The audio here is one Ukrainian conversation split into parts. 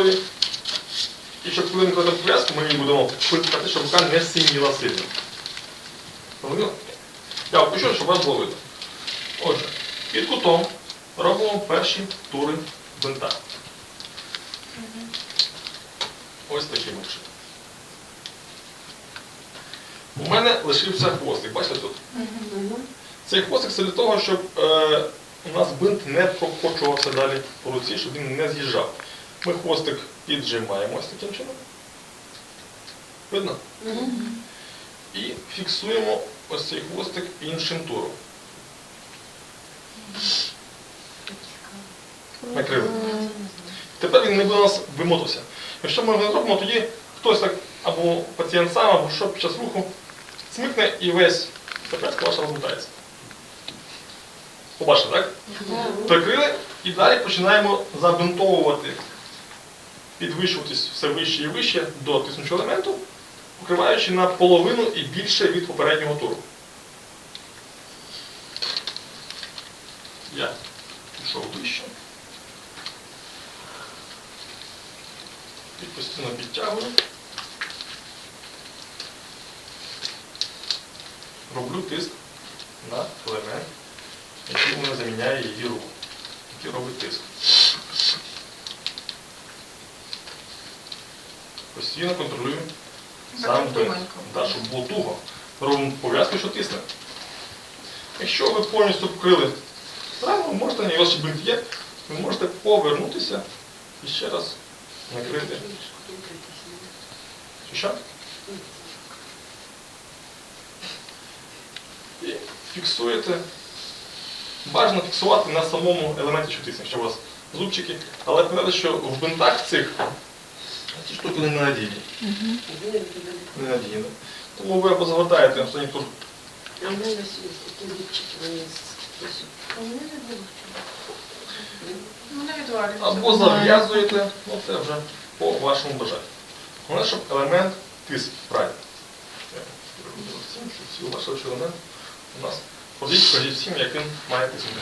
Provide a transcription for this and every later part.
Крові. І щоб коли ми кладемо пов'язку, ми її будемо пильнувати, щоб рука не синіла сильно. Зрозуміло? Я опущу, щоб вас було видно. Отже, під кутом робимо перші тури бинта. Ось таким от. У мене лишився хвостик, бачите тут? Цей хвостик це для того, щоб е, у нас бинт не прокочувався далі по руці, щоб він не з'їжджав. Ми хвостик піджимаємо ось таким чином. Видно? І фіксуємо ось цей хвостик іншим туром. Накрили. Тепер він не буде у нас вимотався. Якщо ми не зробимо, тоді хтось так, або пацієнт сам, або що під час руху, смикне і весь зап'ятка ваша розмотається. Побачите, так? Прикрили і далі починаємо забинтовувати, підвищуватись все вище і вище до тиснучого елементу, покриваючи на половину і більше від попереднього туру. Я пішов вище. І постійно підтягую. Роблю тиск на елемент який вона заміняє її руку, який робить тиск. Постійно контролюю сам бинт. Да, щоб було туго. Робимо пов'язку, що тисне. Якщо ви повністю покрили рану, можете, і у бинт є, ви можете повернутися і ще раз накрити. Чи Що? І фіксуєте Бажано фіксувати на самому елементі, що тисне, що у вас зубчики. Але пам'ятайте, що в бинтах цих ці штуки не надійні. Не надійні. Тому ви або загортаєте останній тур. А в мене ось такі ліпчики, вони з Ну, не відвалюється. Або зав'язуєте, ну це вже по вашому бажанню. Головне, щоб елемент тис правильно. Елемент у нас ходить, ходить всім, як він має тиснути.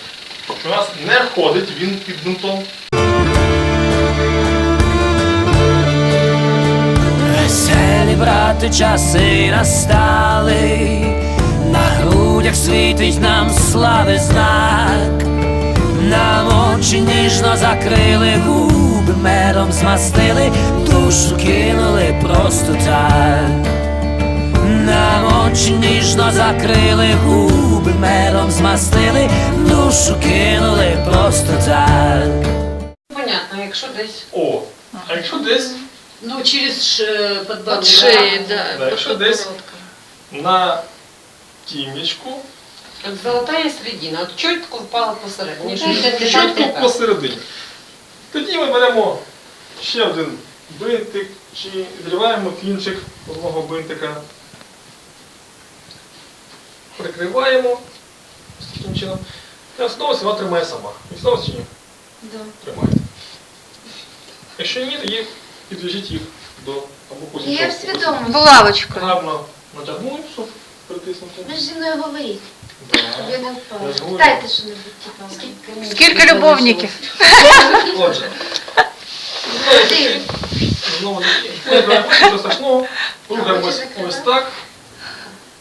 Якщо у нас не ходить він під бинтом, брати часи настали, на грудях світить нам слави знак, нам очі ніжно закрили, губи медом змастили, душу кинули просто так. Нам очі ніжно закрили, губи медом змастили, душу кинули просто так. Понятно, якщо десь, о, а якщо десь ну, через ш- подбородок. От шиї, да. Да, якщо десь на тімечку, От Золотая середина, от чітко впала посередині. чітко посередині. Тоді ми беремо ще один бинтик, чи відриваємо кінчик одного бинтика, прикриваємо таким чином. І основа себе тримає сама. Відснова чи ні? Да. Тримає. Якщо ні, тоді підв'яжіть їх до або потім. Я щоб- свідомо. Булавочкою. Гарно натягнули, щоб притиснути. Ви ж зі мною говоріть, Да. щоб я не Я впала. ж. Дайте що-небудь, типа. Скільки любовників? Отже. Один. Знову таки, нічого страшного. Рухаємось ось так.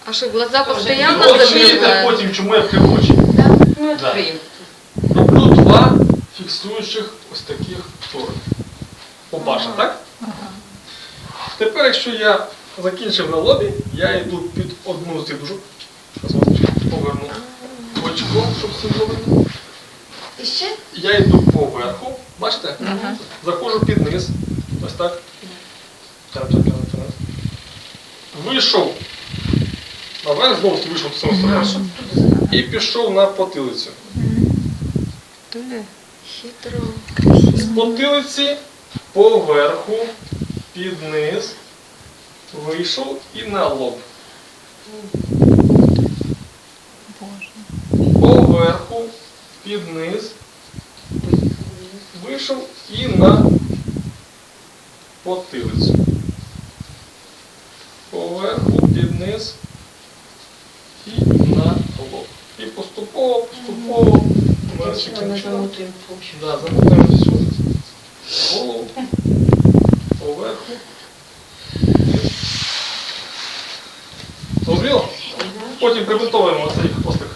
А что, глаза постоянно От чуєте потім, чому я прикручу. Ну, Да. открыем. Роблю два фіксуючих ось таких тори. Побачите, так? Тепер, якщо я закінчив на лобі, я йду під одну з. Зараз поверну очко, щоб видно. І ще? Я йду поверху, бачите? Заходжу під низ. Ось так. Вийшов. Наверх, знову вийшов сторону. І пішов на потилицю. Хитро. З потилиці поверху, під низ, вийшов і на лоб. Поверху, під низ, вийшов і на потилицю. Поверху, під низ і на лоб. І поступово, поступово. ми площадь. Да, замотаємо всю голову, поверху. Зрозуміло? Потім прибинтовуємо цей хвостик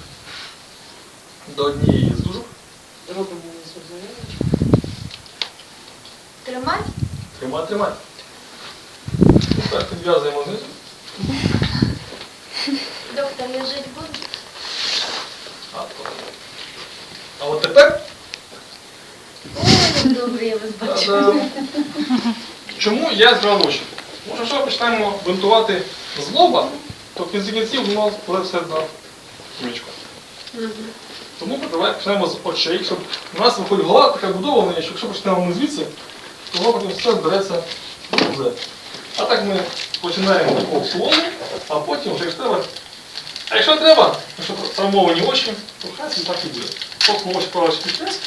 до однієї з дужок. Робимо. Тримай. Тримай, тримай. Так підв'язуємо знизу. Доктор, я жити буду. А, а от тепер добре, я вас бачу. Чому я збирав очі? Тому що почнемо бинтувати з лоба, то в кінці кінців воно буде все на мічку. Тому давай почнемо з очей, щоб у нас виходить голова така будована, що якщо почнемо ми звідси, то воно потім все збереться в. А так ми починаємо з такого слону, а потім вже якщо треба. А якщо треба, якщо травмовані очі, то хай так і буде. Поки очі правочки вниз,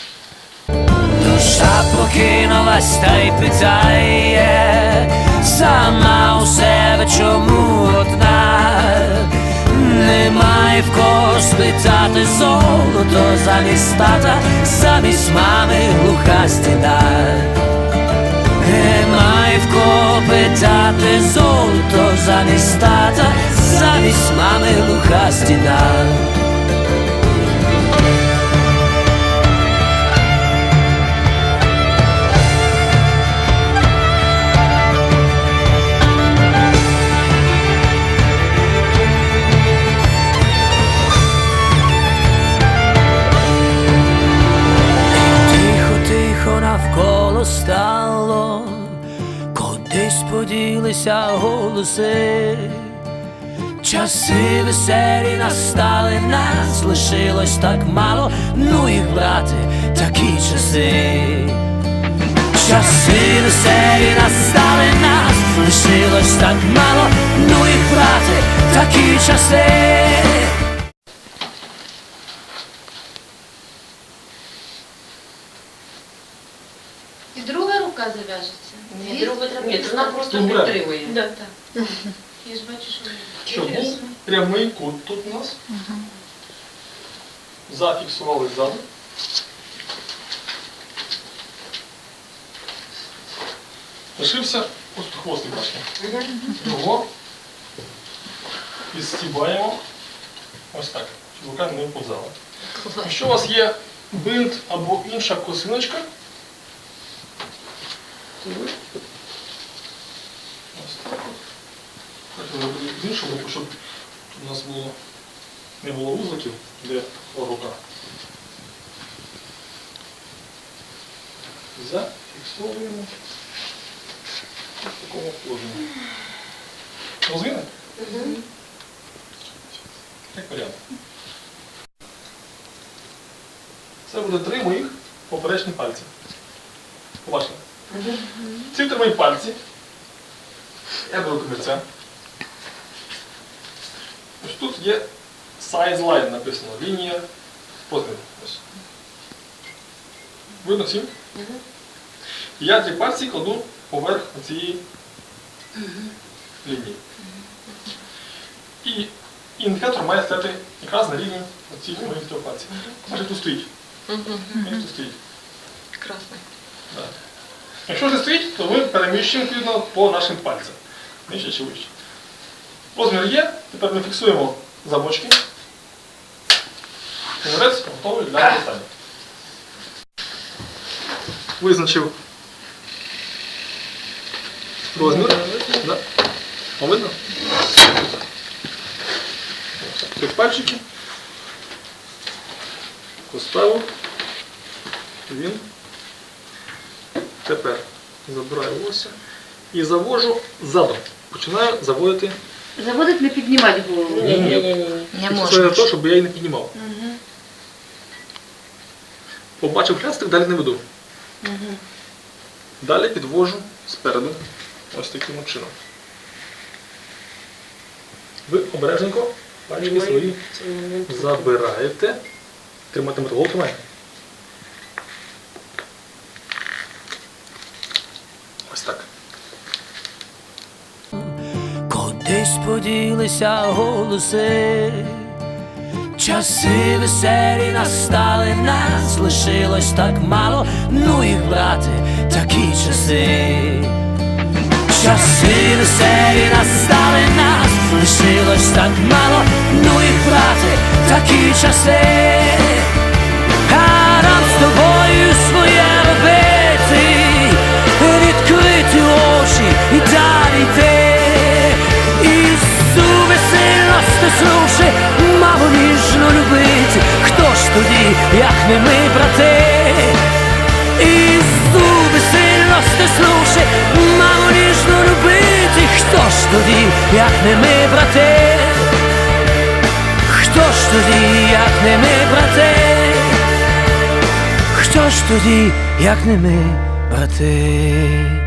Душа прокинулась та й питає сама у себе чому одна немає в кого спитати золото замість тата, замість мами глуха стіна. Немає в кого питати золото замість тата, замість мами глуха стіна. Поділися голоси. Часи веселі настали, нас лишилось так мало, ну їх брати, такі часи. Часи веселі настали, нас лишилось так мало, ну їх брати, такі часи. Ні, вона просто Добре. підтримує. Да, так. Я ж бачу, що Щоб був прямий кут тут у нас. Зафіксували ззаду. Лишився ось тут хвостик бачите. Його підстібаємо ось так, щоб рука не вповзала. Якщо у вас є бинт або інша косиночка, то ви ось так от. Потім зробити з іншого боку, щоб у нас було, не було вузликів, де рука. Зафіксовуємо в такому положенні. Розуміли? Як порядок. Це буде три моїх поперечні пальці. Побачили? Ці три мої пальці. Я беру комірця. Ось тут є size line написано, лінія розміру. Видно всім? І я ці пальці кладу поверх цієї лінії. І індикатор має стати якраз на рівні цих моїх трьох пальців. Значить тут стоїть. Він тут стоїть. Красный. Да. Якщо вже стоїть, то ми переміщуємо відповідно по нашим пальцям. Нижче чи вище. Розмір є, тепер ми фіксуємо замочки. Гравець готовий для використання. Визначив розмір. Да. Видно? Три пальчики. Поставив. Він. Тепер забираю ося і завожу задом. Починаю заводити. Заводить не піднімати голову. Ні, ні. Не Це для того, щоб я її не піднімав. Побачив хрестик, далі не веду. Далі підвожу спереду. Ось таким от чином. Ви обережненько пальчики свої забираєте. Тримайте мотовол, тримай. Ось так. Кудись поділися голоси, часи веселі настали, нас лишилось так мало, ну їх брати, такі часи. Часи веселі настали, нас лишилось так мало, ну їх брати, такі часи. А нам з тобою своє стиснувши, мало ніжно любити. Хто ж тоді, як не ми, брати? Ісу весело стиснувши, мало ніжно любити. Хто ж тоді, як не ми, брати? Хто ж тоді, як не ми, брати? Хто ж тоді, як не ми, брати?